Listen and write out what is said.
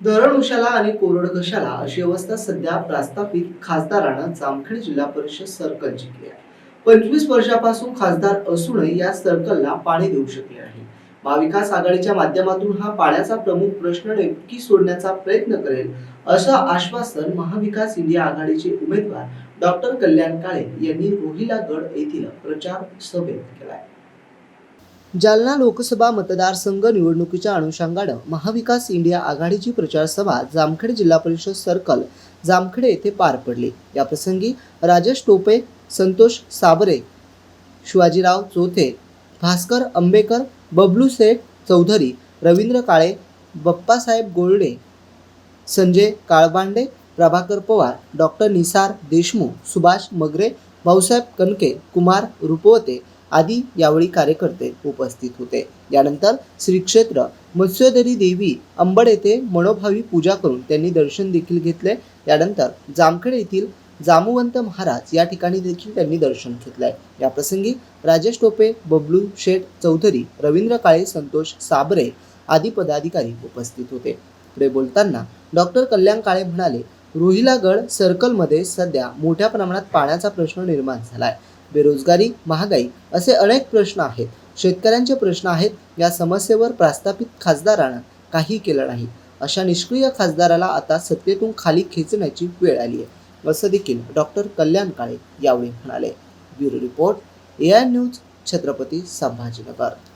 धरण उशाला आणि कोरड घशाला अशी अवस्था सध्या प्रस्थापित खासदारानं जामखेड जिल्हा परिषद सर्कलची केली आहे. पंचवीस वर्षापासून खासदार असूनही या सर्कलला पाणी देऊ शकले नाही. महाविकास आघाडीच्या माध्यमातून हा पाण्याचा प्रमुख प्रश्न नेमकी सोडण्याचा प्रयत्न करेल असं आश्वासन महाविकास इंडिया आघाडीचे उमेदवार डॉक्टर कल्याण काळे यांनी रोहिला गड येथील प्रचार सभेत केलाय. जालना लोकसभा मतदारसंघ निवडणुकीच्या अनुषंगानं महाविकास इंडिया आघाडीची प्रचार सभा जामखेड जिल्हा परिषद सर्कल जामखेड येथे पार पडली. या प्रसंगी राजेश टोपे संतोष साबरे शिवाजीराव चोथे भास्कर आंबेकर बबलू सेठ चौधरी रवींद्र काळे बप्पासाहेब गोल्डे संजय काळबांडे प्रभाकर पवार डॉक्टर निसार देशमुख सुभाष मगरे भाऊसाहेब कनके कुमार रुपवते आदी यावेळी कार्यकर्ते उपस्थित होते. यानंतर श्री क्षेत्र मत्स्योदरी देवी अंबड येथे मनोभावी पूजा करून त्यांनी दर्शन देखील घेतले. यानंतर जामखेड येथील जामुवंत महाराज या ठिकाणी देखील त्यांनी दर्शन घेतलंय या प्रसंगी राजेश टोपे बबलू शेठ चौधरी रवींद्र काळे संतोष साबरे आदी पदाधिकारी उपस्थित होते. पुढे बोलताना डॉक्टर कल्याण काळे म्हणाले रोहिलागड सर्कलमध्ये सध्या मोठ्या प्रमाणात पाण्याचा प्रश्न निर्माण झाला आहे बेरोजगारी महागाई असे अनेक प्रश्न आहेत. शेतकऱ्यांचे प्रश्न आहेत या समस्येवर प्रस्थापित खासदारानं काही केलं नाही. अशा निष्क्रिय खासदाराला आता सत्तेतून खाली खेचण्याची वेळ आली आहे. असं देखील डॉक्टर कल्याण काळे यावेळी म्हणाले. Bureau report A I news Chhatrapati Sambhajinagar.